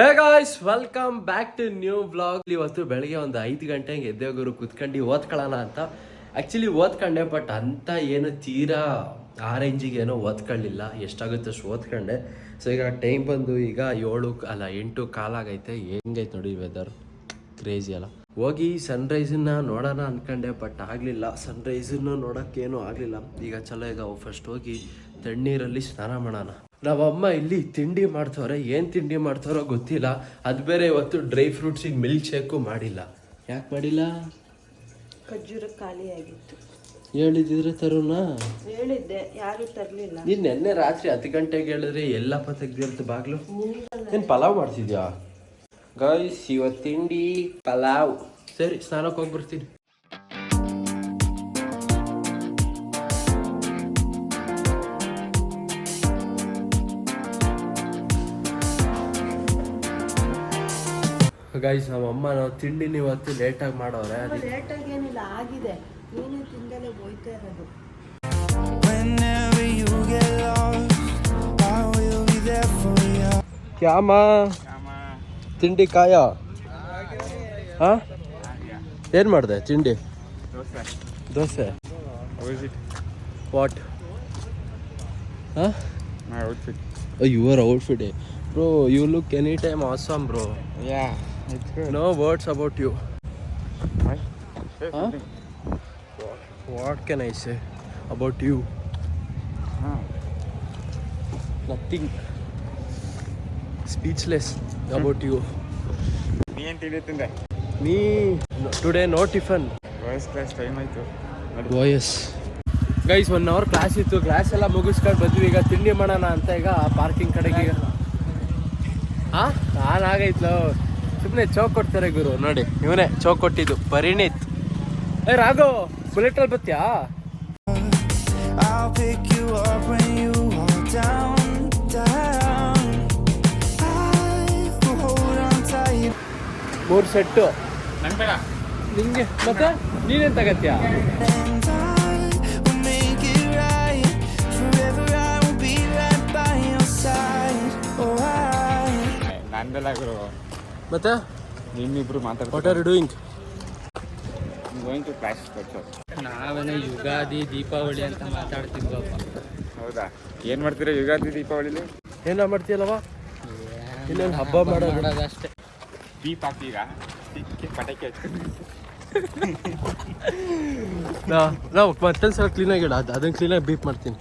Hey guys welcome back to new vlog ಇವತ್ತು ಬೆಳಗ್ಗೆ ಒಂದು ಐದು ಗಂಟೆಗೆ ಗುರು ಕುತ್ಕೊಂಡು ಓದ್ಕೊಳ್ಳೋಣ ಅಂತ. ಆ್ಯಕ್ಚುಲಿ ಓದ್ಕೊಂಡೆ ಬಟ್ ಅಂತ ಏನು ತೀರಾ ಆ ಏನೋ ಓದ್ಕೊಳ್ಳಿಲ್ಲ. ಎಷ್ಟಾಗುತ್ತೆ ಅಷ್ಟು ಓದ್ಕೊಂಡೆ. ಸೊ ಈಗ ಟೈಮ್ ಬಂದು ಈಗ ಏಳು ಅಲ್ಲ, ಎಂಟು ಕಾಲಾಗೈತೆ ಹೆಂಗೈತೆ ನೋಡಿ ವೆದರ್ ಕ್ರೇಜಿ ಅಲ್ಲ. ಹೋಗಿ ಸನ್ರೈಸನ್ನ ನೋಡೋಣ ಅಂದ್ಕೊಂಡೆ ಬಟ್ ಆಗಲಿಲ್ಲ. ಸನ್ರೈಸನ್ನು ನೋಡೋಕ್ಕೇನು ಆಗಲಿಲ್ಲ. ಈಗ ಚಲೋ ಈಗ ಫಸ್ಟ್ ಹೋಗಿ ತಣ್ಣೀರಲ್ಲಿ ಸ್ನಾನ ಮಾಡೋಣ. ನಮ್ಮಮ್ಮ ಇಲ್ಲಿ ತಿಂಡಿ ಮಾಡ್ತವ್ರೆ ಏನು ತಿಂಡಿ ಮಾಡ್ತಾರೋ ಗೊತ್ತಿಲ್ಲ. ಅದು ಬೇರೆ ಇವತ್ತು ಡ್ರೈ ಫ್ರೂಟ್ಸಿಗೆ ಮಿಲ್ಕ್ ಶೇಕು ಮಾಡಿಲ್ಲ. ಯಾಕೆ ಮಾಡಿಲ್ಲ? ಖರ್ಜೂರ ಖಾಲಿಯಾಗಿತ್ತು ಹೇಳಿದಿದ್ರೆ ತರುಣ ಹೇಳಿದ್ದೆ ಯಾರು ತರಲಿಲ್ಲ. ನೀನು ನಿನ್ನೆ ರಾತ್ರಿ ಹತ್ತು ಗಂಟೆಗೆ ಹೇಳಿದ್ರೆ ಎಲ್ಲ ತೆಗ್ದಿರುತ್ತೆ ಬಾಗ್ಲು? ಏನು ಪಲಾವ್ ಮಾಡ್ತಿದ್ಯಾ? ಗಾಯ್ಸ್ ಇವತ್ತು ತಿಂಡಿ ಪಲಾವ್. ಸರಿ ಸ್ನಾನಕ್ಕೆ ಹೋಗ್ಬರ್ತೀನಿ. ಗೈಸ್ ನಮ್ಮಮ್ಮ ನಾವು ತಿಂಡಿನ ಇವತ್ತು ಲೇಟಾಗಿ ಮಾಡೋರೆ. ಲೇಟಾಗಿ ಏನಿಲ್ಲ ಆಗಿದೆ. ನೀನು ತಿಂದಲೇ ಹೋಯ್ತಾ ಇರೋದು. ಕ್ಯಾಮ? ತಿಂಡಿ ಕಾಯ? ಹಾ? ಏನು ಮಾಡಿದೆ ತಿಂಡಿ? ದೋಸೆ. ವಾಟ್ ಹಾಂ? Outfit your outfit bro you look any time awesome bro good. No words about you. What can I say about you. Nothing speechless about you ನೀ ಏನು ತಿಳಿಯುತ್ತಿಂದೆ ನೀ today no tiffin voice class time ಆಯಿತು. ಓಯಸ್ guys one hour class ಇತ್ತು. Class ಎಲ್ಲ ಮುಗಿಸ್ಕೊಂಡು ಬಂದ್ವಿ. ಈಗ ತಿಂಡಿ ಮಾಡೋಣ ಅಂತ ಈಗ ಪಾರ್ಕಿಂಗ್ ಕಡೆಗೆ. ಹಾ? ನಾನು ಆಗೈತ್ಲೋ ಸುಮ್ಮನೆ ಕೊಡ್ತಾರೆ ಗುರು ನೋಡಿ. ಇವನೇ ಚೌಕ್ ಕೊಟ್ಟಿದ್ದು. ಪರಿಣಿತ್. ಏಯ್ ರಾ ಬುಲೆಟ್ ಅಲ್ಲಿ ಬರ್ತ್ಯಾ? ಅವೆ ಸೆಟ್ಟು. ನಿಂಗೆ. ಮತ್ತೆ? ನೀನೇನ್ ತಗತ್ಯಾ? ಗತ್ಯಾಂ ಗುರು. ಮತ್ತೆ? ನಿಮ್ಮಿಬ್ರು ವಾಟ್ ಮಾತಾಡ್ತಾರೆ are doing going to class ನಾವೇನೋ ಯುಗಾದಿ ದೀಪಾವಳಿ ಅಂತ ಮಾತಾಡ್ತಿದ್ವಪ್ಪ ಹೌದಾ? ಏನು ಮಾಡ್ತೀರಾ ಯುಗಾದಿ ದೀಪಾವಳಿಲಿ? ಏನ ಮಾಡ್ತೀಯಲ್ಲವ? ಇನ್ನೇನು ಹಬ್ಬ ಮಾಡೋದು? ಮಾಡೋದಷ್ಟೇ. ದೀಪ ಹಾಕ್ತೀರಾ? ಪಟಾಕಿ ನಾವು ಮತ್ತೊಂದು ಸಲ ಕ್ಲೀನಾಗಿ ಇಡ. ಅದು ಅದನ್ನ ಕ್ಲೀನಾಗಿ ಬೀಪ್ ಮಾಡ್ತೀನಿ.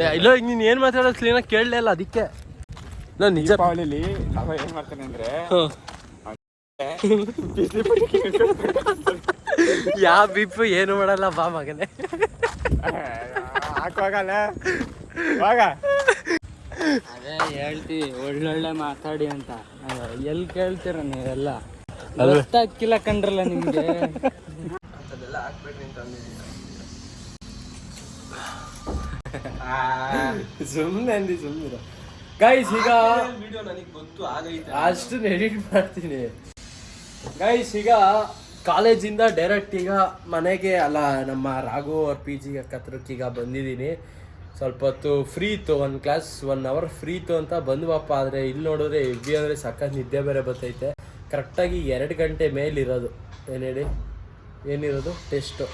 ಏ, ಇಲ್ಲ ಈಗ ನೀನು ಏನು ಮಾತಾಡೋದು ಕ್ಲೀನಾಗಿ ಕೇಳಲೇ ಇಲ್ಲ ಅದಕ್ಕೆ. ನಾನು ನಿಜ ದೀಪಾವಳಿಲಿ ಅವ ಏನ್ ಮಾಡ್ತಾನೆ ಅಂದ್ರೆ ಹ್ಮ್. ಯಾವ ಬಿಪ್ಪು ಏನು ಮಾಡಲ್ಲ ಬಾ ಮಗನೇ. ಹಾಕುವಾಗಲ್ಲ ಬಾಗ ಅದೇ ಹೇಳ್ತಿ ಒಳ್ಳೊಳ್ಳೆ ಮಾತಾಡಿ ಅಂತ. ಎಲ್ಲಿ ಕೇಳ್ತೀರ ನೀವೆಲ್ಲ? ಅಲ್ವೇ? ಗೊತ್ತಾಗ್ತಿಲ್ಲ ಕಂಡ್ರಲ್ಲ ನಿಮ್ಗೆ. ಸುಮ್ಮನೆ ಅಂದಿ ಸುಮ್ಮನೆ ಗೈಸ್ ಈಗ ಅಷ್ಟು ಎಡಿಟ್ ಮಾಡ್ತೀನಿ. ಗೈಸ್ ಈಗ ಕಾಲೇಜಿಂದ ಡೈರೆಕ್ಟ್ ಈಗ ಮನೆಗೆ ಅಲ್ಲ ನಮ್ಮ ರಾಘು ಅವ್ರ ಪಿ ಜಿಗೆ ಕತ್ರಕ್ಕೆ ಈಗ ಬಂದಿದ್ದೀನಿ. ಸ್ವಲ್ಪ ಹೊತ್ತು ಫ್ರೀ ಇತ್ತು ಒಂದು ಕ್ಲಾಸ್ ಒನ್ ಅವರ್ ಫ್ರೀ ಇತ್ತು ಅಂತ ಬಂದ್ವಪ್ಪ. ಆದರೆ ಇಲ್ಲಿ ನೋಡಿದ್ರೆ ಹೆವಿ ಅಂದರೆ ಸಖತ್ ನಿದ್ದೆ ಬೇರೆ ಬರ್ತೈತೆ. ಕರೆಕ್ಟಾಗಿ ಎರಡು ಗಂಟೆ ಮೇಲಿರೋದು ಏನು ಹೇಳಿ? ಏನಿರೋದು? ಟೆಸ್ಟು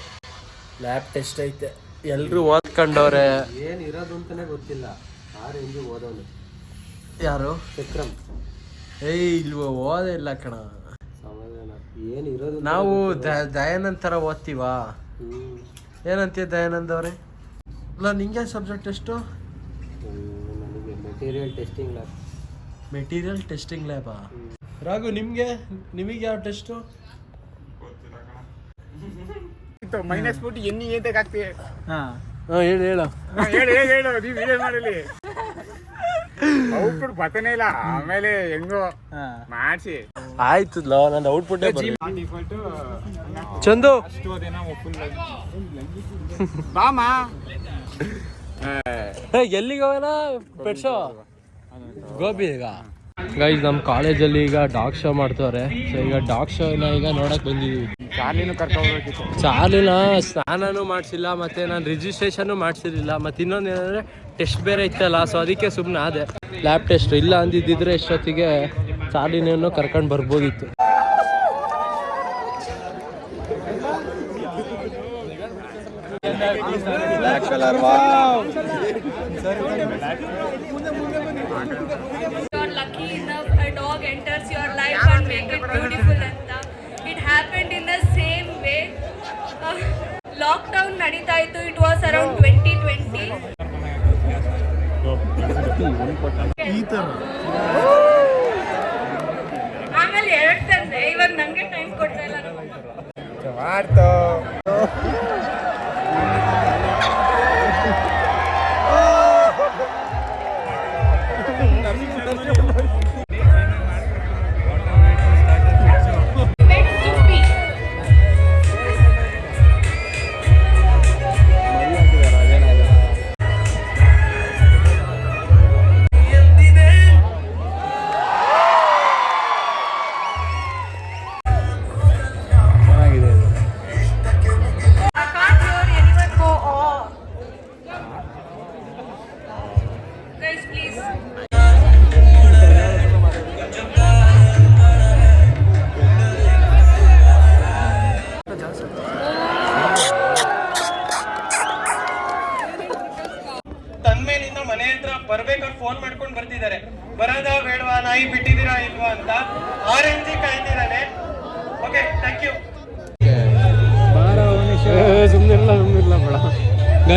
ಲ್ಯಾಬ್ ಟೆಸ್ಟ್ ಐತೆ. ಎಲ್ಲರೂ ಓದ್ಕೊಂಡವ್ರೆ. ಏನಿರೋದು ಅಂತಲೇ ಗೊತ್ತಿಲ್ಲ. ಆ ರೇಂಜು ಓದೋನು? ಯಾರು? ವಿಕ್ರಮ್. ಏಯ್ ಇಲ್ವ ಓದೇ ಇಲ್ಲ ಕಣ. ಏನಿರೋದು ನಾವು ದ- ದಯಾನಂದ್ ಥರ ಓದ್ತೀವಾ? ಏನಂತೀಯ ದಯಾನಂದ್ ಅವರೇ? ಇಲ್ಲ ನಿಂಗೆ ಸಬ್ಜೆಕ್ಟ್ ಎಷ್ಟು? ನನಗೆ material testing lab material testing ಲ್ಯಾಬಾ Raghu ನಿಮಗೆ? ನಿಮಗೆ ಯಾವ ಟೆಸ್ಟು ಮೈನಸ್ ಬಿಟ್ಟು ಎನ್ನಿ ಏನ್ ಹಾಕ್ತೀವಿ ಹಾಂ ಹೇಳು ಹೇಳು. ಹೇಳಿ ಹೇಳಿ ಹೇಳು ನೀವು ವಿಡಿಯೋ ಮಾಡಲಿ. ಔಟ್ಪುಟ್ ಬರ್ತನೇ ಇಲ್ಲ. ಆಮೇಲೆ ಹೆಂಗೋ ಮಾಡಿಸಿ. ಆಯ್ತು ಲೋ ನನ್ನ ಔಟ್ಪುಟ್ ಚಂದು. ಬಾಮ ಎಲ್ಲಿಗೆ ಹೋಗೋಣ ಪೆಟ್ ಶೋ ಗೋಬಿ ಈಗ. ಗೈಸ್ ನಮ್ಮ ಕಾಲೇಜಲ್ಲಿ ಈಗ ಡಾಗ್ ಶೋ ಮಾಡ್ತವ್ರೆ. ಸೊ ಈಗ ಡಾಗ್ ಶೋನ ಈಗ ನೋಡಕ್ ಬಂದಿದೀವಿ. ಚಾರ್ಲಿನೂ ಸ್ನಾನನೂ ಮಾಡಿಸಿಲ್ಲ ಮತ್ತೆ ನಾನು ರಿಜಿಸ್ಟ್ರೇಷನ್ನು ಮಾಡಿಸಿರಲಿಲ್ಲ. ಮತ್ತೆ ಇನ್ನೊಂದು ಏನಂದ್ರೆ ಟೆಸ್ಟ್ ಬೇರೆ ಇತ್ತಲ್ಲ ಸೊ ಅದಕ್ಕೆ ಸುಮ್ಮನೆ ಆದೆ. ಲ್ಯಾಬ್ ಟೆಸ್ಟ್ ಇಲ್ಲ ಅಂದಿದ್ದಿದ್ರೆ ಎಷ್ಟೊತ್ತಿಗೆ ಚಾರ್ಲಿನ ಕರ್ಕೊಂಡು ಬರ್ಬೋದಿತ್ತು. You're lucky enough a dog enters your life and make it beautiful. ನಡೀತಾ ಇತ್ತು. It was around twenty twenty ಆಮೇಲೆ ಎರಡು ತಂದೆ. ಇವಾಗ ನಂಗೆ ಟೈಮ್ ಕೊಡ್ತಾ ಇಲ್ಲ.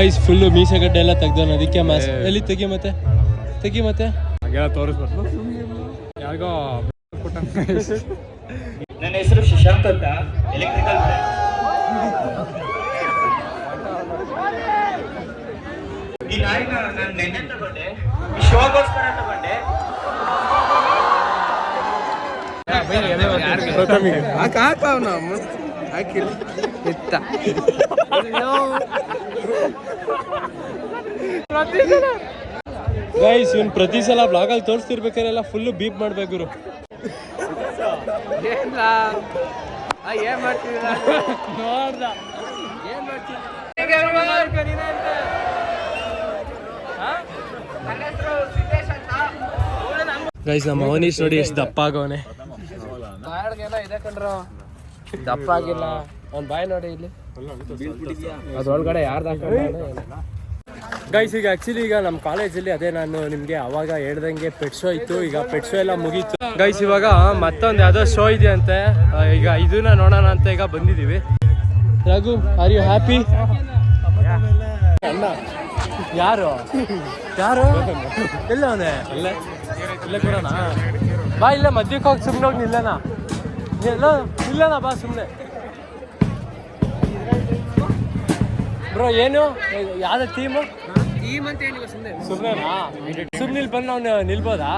ಗೈಸ್ ಫುಲ್ಲು ಮೀಸೆಗಡ್ಡೆ ಎಲ್ಲ ತೆಗ್ದವನು. ಅದಕ್ಕೆ ಮಾಸ್ ಎಲ್ಲಿ ತೆಗಿ ಮತ್ತೆ? ತೆಗಿ ಮತ್ತೆ? ಹಾಗೆಲ್ಲ ತೋರಿಸ್ಬಾರ್ದು ಯಾರಿಗೋ ನನ್ನ ಹೆಸರು ಶಶಾಂಕ್ ಅಂತ. ಎಲೆಕ್ಟ್ರಿಕಲ್ ಈ ನಾಯಿನ ನಾನು ನೆನ್ನೆ ತಗೊಂಡೆ. ಈ ಶೋಗೋಸ್ಕರ ತಗೊಂಡೆ. ಗೈಸ್ ಇವ್ನು ಪ್ರತಿ ಸಲ ಬ್ಲಾಗಲ್ಲಿ ತೋರಿಸ್ತಿರ್ಬೇಕಾರೆಲ್ಲ ಫುಲ್ ಬೀಪ್ ಮಾಡ್ಬೇಕು ಇವರು ಗೈಸ್ ನಮ್ಮ ಅವನೀಶ್ ನೋಡಿ ಎಷ್ಟು ದಪ್ಪ ಆಗವನೆ. ದಪ್ಪ ಆಗಿಲ್ಲ. ಅವ್ನ್ ಬಾಯ್ ನೋಡಿ ಇಲ್ಲಿ. ಅದ್ರೊಳಗಡೆ ಯಾರ್ದು ಗೈಸ್ ಈಗ ಆಕ್ಚುಲಿ ಈಗ ನಮ್ಮ ಕಾಲೇಜಲ್ಲಿ ಅದೇ ನಾನು ನಿಮಗೆ ಅವಾಗ ಹೇಳ್ದಂಗೆ ಪೆಟ್ ಶೋ ಇತ್ತು. ಈಗ ಪೆಟ್ ಶೋ ಎಲ್ಲ ಮುಗೀತು. ಗೈಸ್ ಇವಾಗ ಮತ್ತೊಂದು ಯಾವುದೋ ಶೋ ಇದೆ ಅಂತೆ ಈಗ ಇದನ್ನ ನೋಡೋಣ ಅಂತ ಈಗ ಬಂದಿದ್ದೀವಿ ರಘು ಆರ್ ಯು ಹ್ಯಾಪಿ ಯಾರು? ಯಾರು? ಇಲ್ಲ ಅವನೇ. ಇಲ್ಲ ಇಲ್ಲ ಕೊಡೋಣ ಬಾ ಇಲ್ಲ ಮಧ್ಯಕ್ಕೆ ಹೋಗಿ ಸುಮ್ಮನೆ ಹೋಗಿ ನಿಲ್ಲಣ ಇಲ್ಲ ಇಲ್ಲಣ ಬಾ ಸುಮ್ಮನೆ ಬ್ರೋ ಏನು? ಯಾವ್ದು ಥೀಮ್ ಸುಮ್ಮನೆನಾ ಸುಮ್ಮನೆ ಇಲ್ಲಿ ಬಂದು ಅವ್ನು ನಿಲ್ಬೋದಾ?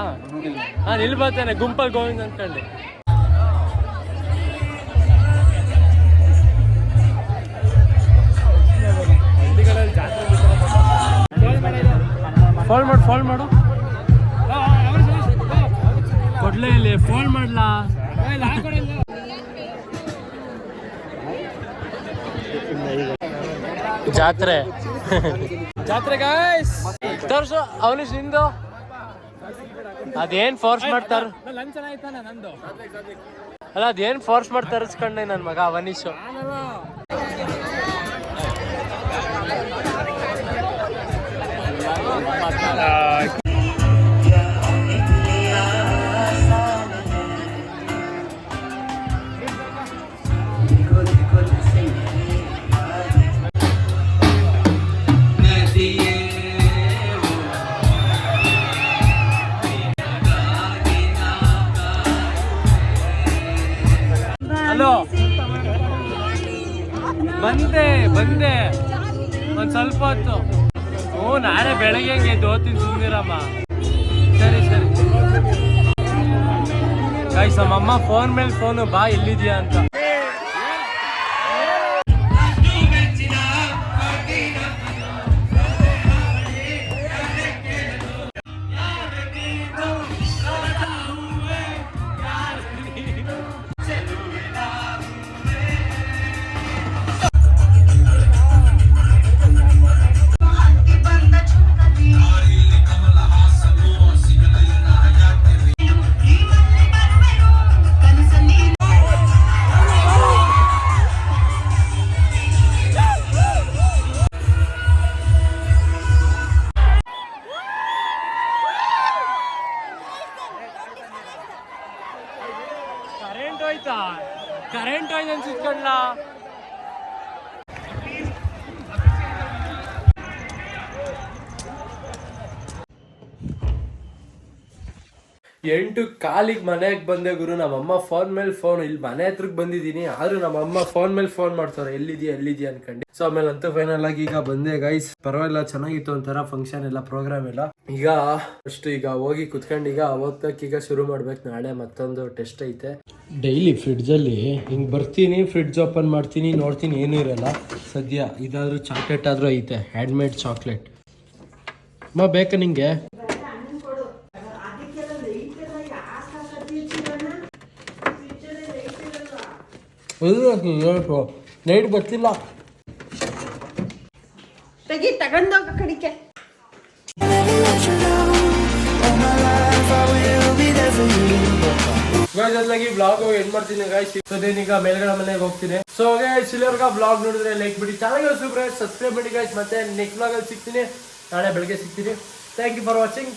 ಹಾಂ ನಿಲ್ಬೋದಾನೆ ಗುಂಪಲ್ಲಿ ಗೋವಿಂದ್ ಅಂದ್ಕೊಂಡು ಫೋನ್ ಮಾಡು ಫೋನ್ ಮಾಡು. ಕೊಡ್ಲೇ ಇಲ್ಲಿ ಫೋನ್ ಮಾಡ್ಲಾ? ಜಾತ್ರೆ. ಜಾತ್ರೆ ಗಾಯ್ಸ್ ತೋರ್ಸು ಅವನಿಶ್ ನಿಂದು. ಅದೇನ್ ಫೋರ್ಸ್ ಮಾಡ್ತಾರ? ಅಲ್ಲ ಅದೇನ್ ಫೋರ್ಸ್ ಮಾಡಿ ತರಿಸ್ಕೊಂಡೆ ನನ್ ಮಗ ಅವನೀಶು. ಬಂದೆ ಬಂದೆ. ಒಂದ್ ಸ್ವಲ್ಪ ಹೊತ್ತು. ಹ್ಞೂ ನಾಳೆ ಬೆಳಗ್ಗೆ ಹಂಗೆ ಜೋತಿನ ಸುಂದಿರಮ್ಮ ಸರಿ ಸರಿ. ಗಾಯ್ಸ್ ನಮ್ಮಮ್ಮ ಫೋನ್ ಮೇಲೆ ಫೋನು ಬಾ ಎಲ್ಲಿದ್ಯಾ ಅಂತ. ಎಂಟು ಕಾಲಿಗೆ ಮನೆಗೆ ಬಂದೆ ಗುರು. ನಮ್ಮಮ್ಮ ಫೋನ್ ಮೇಲೆ ಫೋನ್ ಇಲ್ಲಿ ಮನೆ ಹತ್ರಕ್ಕೆ ಬಂದಿದ್ದೀನಿ. ಆದ್ರೂ ನಮ್ಮಮ್ಮ ಫೋನ್ ಮೇಲೆ ಫೋನ್ ಮಾಡ್ತಾರೆ. ಎಲ್ಲಿದ್ಯಾ ಎಲ್ಲಿದ್ಯಾ ಅನ್ಕೊಂಡು. ಸೊ ಆಮೇಲೆ ಅಂತೂ ಫೈನಲ್ ಆಗಿ ಈಗ ಬಂದೆ ಗೈಸ್ ಪರವಾಗಿಲ್ಲ, ಚೆನ್ನಾಗಿತ್ತು ಒಂಥರ ಫಂಕ್ಷನ್ ಎಲ್ಲ ಪ್ರೋಗ್ರಾಮ್ ಎಲ್ಲ. ಈಗ ಅಷ್ಟು ಈಗ ಹೋಗಿ ಕುತ್ಕೊಂಡು ಈಗ ಈಗ ಶುರು ಮಾಡ್ಬೇಕು. ನಾಳೆ ಮತ್ತೊಂದು ಟೆಸ್ಟ್ ಐತೆ. ಡೈಲಿ ಫ್ರಿಡ್ಜಲ್ಲಿ ಹಿಂಗೆ ಬರ್ತೀನಿ ಫ್ರಿಡ್ಜ್ ಓಪನ್ ಮಾಡ್ತೀನಿ, ನೋಡ್ತೀನಿ, ಏನೂ ಇರಲ್ಲ. ಸದ್ಯ ಇದಾದರೂ ಚಾಕ್ಲೇಟ್ ಆದ್ರೂ ಐತೆ. ಹ್ಯಾಂಡ್ಮೇಡ್ ಚಾಕ್ಲೇಟ್ ಮಾ ಬೇಕಾ ನಿಂಗೆ ನೈಟ್ ಬರ್ತಿಲ್ಲ ತೆಗಿ ತಗೊಂಡೋಗ ಕಡಿಕೆ Never let you down. All my life I will be ಗೊತ್ತಿಲ್ಲ for you. ಗಾಯ್ಸ್ ಕಡಿಕೆ ಬ್ಲಾಗ್ ಎಂಡ್ ಮಾಡ್ತೀನಿ ಗಾಯ್ಸ್ ಈಗ ಮೇಲ್ಗಡೆ ಮನೆಗೆ ಹೋಗ್ತೀನಿ ಸೊ ಗೈಸ್ ಇಲ್ಲಿವರೆಗ ಬ್ಲಾಗ್ ನೋಡಿದ್ರೆ ಲೈಕ್ ಬಿಡಿ ಚಾನಲ್ ಸಬ್ಸ್ಕ್ರೈಬ್ ಮಾಡಿ ಗೈಸ್ ಮತ್ತೆ ನೆಕ್ಸ್ಟ್ ಬ್ಲಾಗ್ ಅಲ್ಲಿ ಸಿಗ್ತೀನಿ ನಾಳೆ ಬೆಳಗ್ಗೆ ಸಿಗ್ತೀನಿ ಥ್ಯಾಂಕ್ ಯು ಫಾರ್ ವಾಚಿಂಗ್